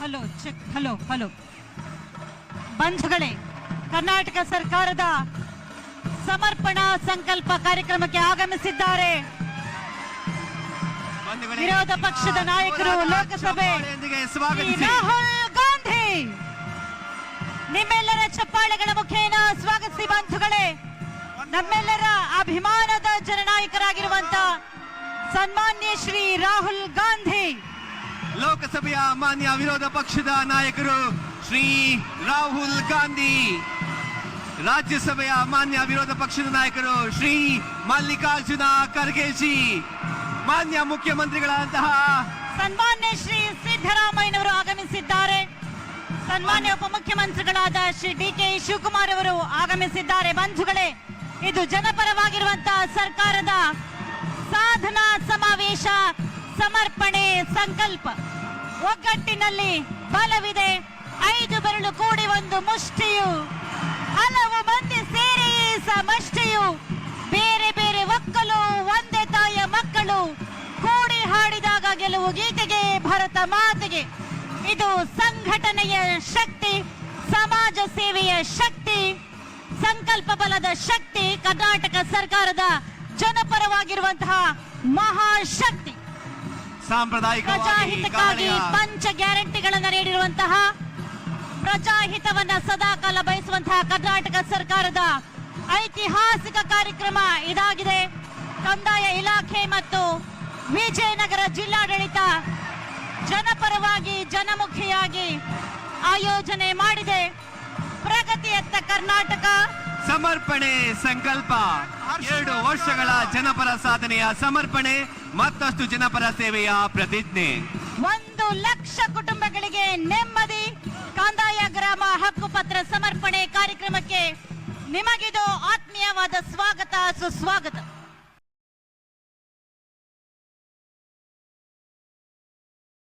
Hello check hello hello. ಬಂಧುಗಳೇ ಕರ್ನಾಟಕ ಸರ್ಕಾರದ ಸಮರ್ಪಣಾ ಸಂಕಲ್ಪ ಕಾರ್ಯಕ್ರಮಕ್ಕೆ ಆಗಮಿಸಿದ್ದಾರೆ. ವಿರೋಧ ಪಕ್ಷದ ನಾಯಕರು ಲೋಕಸಭೆ ರಾಹುಲ್ ಗಾಂಧಿ! ನಿಮ್ಮೆಲ್ಲರ ಚಪ್ಪಾಳೆಗಳ ಮುಖೇನ ಸ್ವಾಗತಿಸಿ ಬಂಧುಗಳೇ. ನಮ್ಮೆಲ್ಲರ ಅಭಿಮಾನದ ಜನನಾಯಕರಾಗಿರುವಂತ ಸನ್ಮಾನ್ಯ ಶ್ರೀ ರಾಹುಲ್ ಗಾಂಧಿ. ಲೋಕಸಭೆಯ ಮಾನ್ಯ ವಿರೋಧ ಪಕ್ಷದ ನಾಯಕರು ಶ್ರೀ ರಾಹುಲ್ ಗಾಂಧಿ. ರಾಜ್ಯಸಭೆಯ ಮಾನ್ಯ ವಿರೋಧ ಪಕ್ಷದ ನಾಯಕರು ಶ್ರೀ ಮಲ್ಲಿಕಾರ್ಜುನ ಖರ್ಗೆಜಿ. ಮಾನ್ಯ ಮುಖ್ಯಮಂತ್ರಿಗಳಾದಂತಹ ಸನ್ಮಾನ್ಯ ಶ್ರೀ ಸಿದ್ದರಾಮಯ್ಯನವರು ಆಗಮಿಸಿದ್ದಾರೆ. ಸನ್ಮಾನ್ಯ ಉಪಮುಖ್ಯಮಂತ್ರಿಗಳಾದ ಶ್ರೀ ಡಿ ಕೆ ಶಿವಕುಮಾರ್ ಅವರು ಆಗಮಿಸಿದ್ದಾರೆ. ಬಂಧುಗಳೇ, ಇದು ಜನಪರವಾಗಿರುವಂತಹ ಸರ್ಕಾರದ ಸಾಧನಾ ಸಮಾವೇಶ. ಸಮರ್ಪಣೆ ಸಂಕಲ್ಪ. ಒಗ್ಗಟ್ಟಿನಲ್ಲಿ ಬಲವಿದೆ. ಐದು ಬೆರಳು ಕೂಡಿ ಒಂದು ಮುಷ್ಟಿಯು. ಹಲವು ಮಂದಿ ಸೇರಿ ಸಮಷ್ಟಿಯು. ಬೇರೆ ಬೇರೆ ಒಕ್ಕಲು, ಒಂದೇ ತಾಯ ಮಕ್ಕಳು ಕೂಡಿ ಹಾಡಿದಾಗ ಗೆಲುವು ಗೀತೆಗೆ, ಭರತ ಮಾತೆಗೆ. ಇದು ಸಂಘಟನೆಯ ಶಕ್ತಿ, ಸಮಾಜ ಸೇವೆಯ ಶಕ್ತಿ, ಸಂಕಲ್ಪ ಬಲದ ಶಕ್ತಿ, ಕರ್ನಾಟಕ ಸರ್ಕಾರದ ಜನಪರವಾಗಿರುವಂತಹ ಮಹಾಶಕ್ತಿ. ಸಾಂಪ್ರದಾಯಿಕವಾಗಿ ಪ್ರಜಾಹಿತಕ್ಕಾಗಿ ಪಂಚ ಗ್ಯಾರಂಟಿಗಳನ್ನ ನೀಡಿರುವಂತಹ ಪ್ರಜಾಹಿತವನ್ನ ಸದಾಕಾಲ ಬಯಸುವಂತಹ ಕರ್ನಾಟಕ ಸರ್ಕಾರದ ಐತಿಹಾಸಿಕ ಕಾರ್ಯಕ್ರಮ ಇದಾಗಿದೆ. ಕಂದಾಯ ಇಲಾಖೆ ಮತ್ತು ವಿಜಯನಗರ ಜಿಲ್ಲಾಡಳಿತ ಜನಪರವಾಗಿ ಜನಮುಖಿಯಾಗಿ ಆಯೋಜನೆ ಮಾಡಿದೆ. ಪ್ರಗತಿಯತ್ತ ಕರ್ನಾಟಕ ಸಮರ್ಪಣೆ ಸಂಕಲ್ಪ. ಎರಡು ವರ್ಷಗಳ ಜನಪರ ಸಾಧನೆಯ ಸಮರ್ಪಣೆ, ಮತ್ತಷ್ಟು ಜನಪರ ಸೇವೆಯ ಪ್ರತಿಜ್ಞೆ. ಒಂದು ಲಕ್ಷ ಕುಟುಂಬಗಳಿಗೆ ನೆಮ್ಮದಿ, ಕಂದಾಯ ಗ್ರಾಮ ಹಕ್ಕುಪತ್ರ ಸಮರ್ಪಣೆ ಕಾರ್ಯಕ್ರಮಕ್ಕೆ ನಿಮಗಿದು ಆತ್ಮೀಯವಾದ ಸ್ವಾಗತ, ಸುಸ್ವಾಗತ.